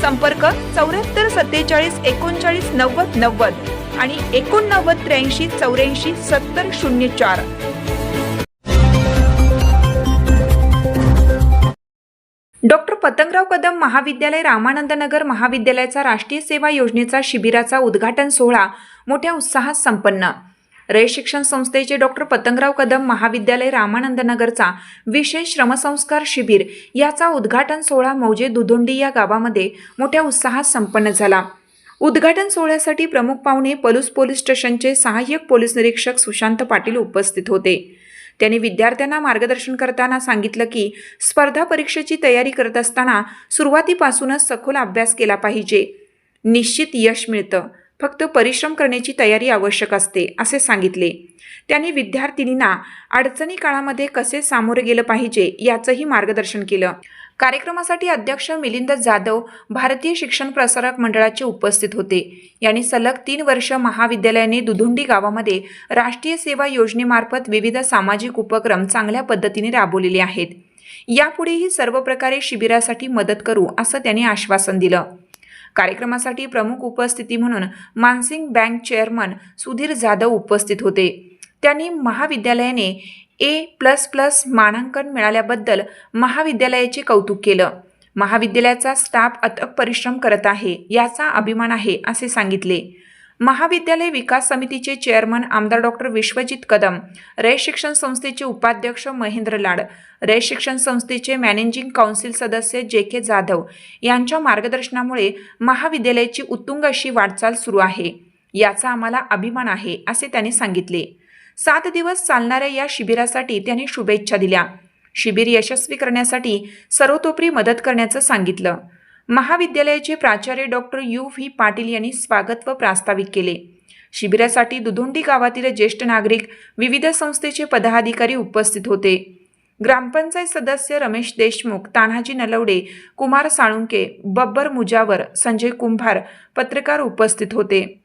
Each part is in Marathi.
संपर्क चौऱ्याहत्तर सत्तेचाळीस एकोणचाळीस नव्वद नव्वद आणि एकोणनव्वद त्र्याऐंशी चौऱ्याऐंशी सत्तर शून्य चार. डॉक्टर पतंगराव कदम महाविद्यालय रामानंद नगर महाविद्यालयाचा राष्ट्रीय सेवा योजनेचा शिबिराचा उद्घाटन सोहळा मोठ्या उत्साहात संपन्न. रय शिक्षण संस्थेचे डॉक्टर पतंगराव कदम महाविद्यालय रामानंद नगरचा विशेष श्रमसंस्कार शिबिर याचा उद्घाटन सोहळा मौजे दुधोंडी या गावामध्ये मोठ्या उत्साहात संपन्न झाला. उद्घाटन सोहळ्यासाठी प्रमुख पाहुणे पलूस पोलीस स्टेशनचे सहाय्यक पोलीस निरीक्षक सुशांत पाटील उपस्थित होते. त्यांनी विद्यार्थ्यांना मार्गदर्शन करताना सांगितलं की स्पर्धा परीक्षेची तयारी करत असताना सुरुवातीपासूनच सखोल अभ्यास केला पाहिजे. निश्चित यश मिळतं. फक्त परिश्रम करण्याची तयारी आवश्यक असते असे सांगितले. त्यांनी विद्यार्थिनींना अडचणी काळामध्ये कसे सामोरे गेलं पाहिजे याचंही मार्गदर्शन केलं. कार्यक्रमासाठी अध्यक्ष मिलिंद जाधव भारतीय शिक्षण प्रसारक मंडळाचे उपस्थित होते. यांनी सलग तीन वर्ष महाविद्यालयाने दुधुंडी गावामध्ये राष्ट्रीय सेवा योजनेमार्फत विविध सामाजिक उपक्रम चांगल्या पद्धतीने राबवलेले आहेत. यापुढेही सर्व प्रकारे शिबिरासाठी मदत करू असं त्यांनी आश्वासन दिलं. कार्यक्रमासाठी प्रमुख उपस्थिती म्हणून मानसिंग बँक चेअरमन सुधीर जाधव उपस्थित होते. त्यांनी महाविद्यालयाने ए प्लस प्लस मानांकन मिळाल्याबद्दल महाविद्यालयाचे कौतुक केलं. महाविद्यालयाचा स्टाफ अथक परिश्रम करत आहे याचा अभिमान आहे असे सांगितले. महाविद्यालय विकास समितीचे चेअरमन आमदार डॉक्टर विश्वजित कदम रय शिक्षण संस्थेचे उपाध्यक्ष महेंद्र लाड रय शिक्षण संस्थेचे मॅनेजिंग काउन्सिल सदस्य जे के जाधव यांच्या मार्गदर्शनामुळे महाविद्यालयाची उत्तुंग अशी वाटचाल सुरू आहे. याचा आम्हाला अभिमान आहे असे त्यांनी सांगितले. सात दिवस चालणाऱ्या या शिबिरासाठी त्यांनी शुभेच्छा दिल्या. शिबिर यशस्वी करण्यासाठी सर्वतोपरी मदत करण्याचं सांगितलं. महाविद्यालयाचे प्राचार्य डॉक्टर यू. व्ही. पाटील यांनी स्वागत व प्रास्ताविक केले. शिबिरासाठी दुधोंडी गावातील ज्येष्ठ नागरिक विविध संस्थेचे पदाधिकारी उपस्थित होते. ग्रामपंचायत सदस्य रमेश देशमुख तान्हाजी नलवडे कुमार साळुंके बब्बर मुजावर संजय कुंभार पत्रकार उपस्थित होते.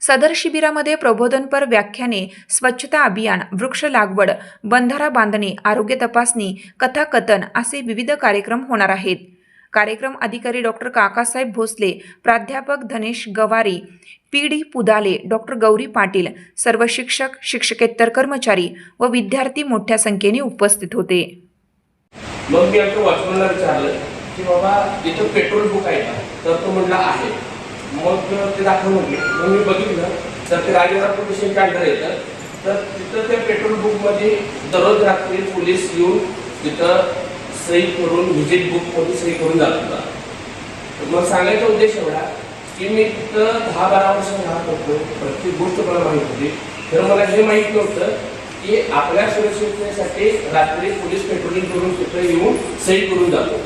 सदर शिबिरामध्ये प्रबोधनपर व्याख्याने स्वच्छता अभियान वृक्ष लागवड बंधारा बांधणी आरोग्य तपासणी कथाकथन असे विविध कार्यक्रम होणार आहेत. कार्यक्रम अधिकारी डॉक्टर काकासाहेब भोसले प्राध्यापक Dhanesh Gawari P D Pudale doctor Gauri Patil सर्व शिक्षक शिक्षकेतर कर्मचारी व विद्यार्थी मोठ्या संख्येने उपस्थित होते. मग मी आमच्या वॉचमनला विचारलं की बाबा इथं पेट्रोल बुक आहे का? तर तो म्हणला आहे. मग ते दाखवून म्हटले मग मी बघितलं तर ते राजेंद्र प्रदूषण अंडर येतं. तर तिथं त्या पेट्रोल बुकमध्ये दररोज रात्री पोलीस येऊन तिथं सही करून व्हिजिट बुकमध्ये सही करून जात होता तर मग सांगायचा उद्देश एवढा की मी तिथं दहा बारा वर्ष राहत होतो प्रत्येक गोष्ट मला माहीत होती. तर मला हे माहीत नव्हतं की आपल्या सुरक्षिततेसाठी रात्री पोलीस पेट्रोलिंग करून तिथं येऊन सही करून जातो